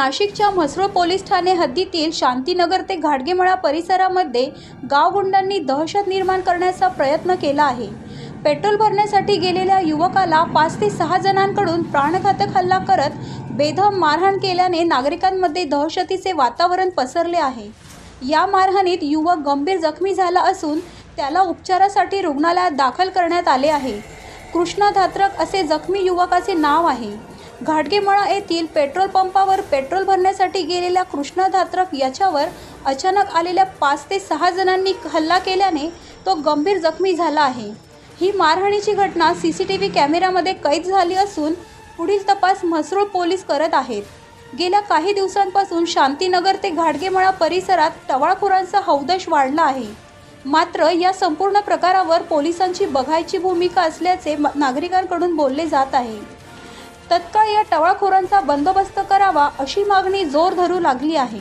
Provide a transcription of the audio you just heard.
नाशिकच्या म्हसरूळ पोलीस ठाणे हद्दीतील शांतीनगर ते घाटगेमळा परिसरामध्ये गावगुंडांनी दहशत निर्माण करण्याचा प्रयत्न केला आहे. पेट्रोल भरण्यासाठी गेलेल्या युवकाला पाच ते सहा जणांकडून प्राणघातक हल्ला करत बेदम मारहाण केल्याने नागरिकांमध्ये दहशतीचे वातावरण पसरले आहे. या मारहाणीत युवक गंभीर जखमी झाला असून त्याला उपचारासाठी रुग्णालयात दाखल करण्यात आले आहे. कृष्णा धात्रक असे जखमी युवकाचे नाव आहे. घाटगेमळा येथील पेट्रोल पंपावर पेट्रोल भरण्यासाठी गेलेल्या कृष्णा धात्रक याच्यावर अचानक आलेल्या पाच ते सहा जणांनी हल्ला केल्याने तो गंभीर जखमी झाला आहे. ही मारहाणीची घटना सी सी टी व्ही कॅमेऱ्यामध्ये कैद झाली असून पुढील तपास म्हसरूळ पोलीस करत आहेत. गेल्या काही दिवसांपासून शांतीनगर ते घाटगेमळा परिसरात टवाळखोरांचा हौदश वाढला आहे. मात्र या संपूर्ण प्रकारावर पोलिसांची बघायची भूमिका असल्याचे म- नागरिकांकडून बोलले जात आहे. तत्काळ या टवाळखोरांचा बंदोबस्त करावा अशी मागणी जोर धरू लागली आहे.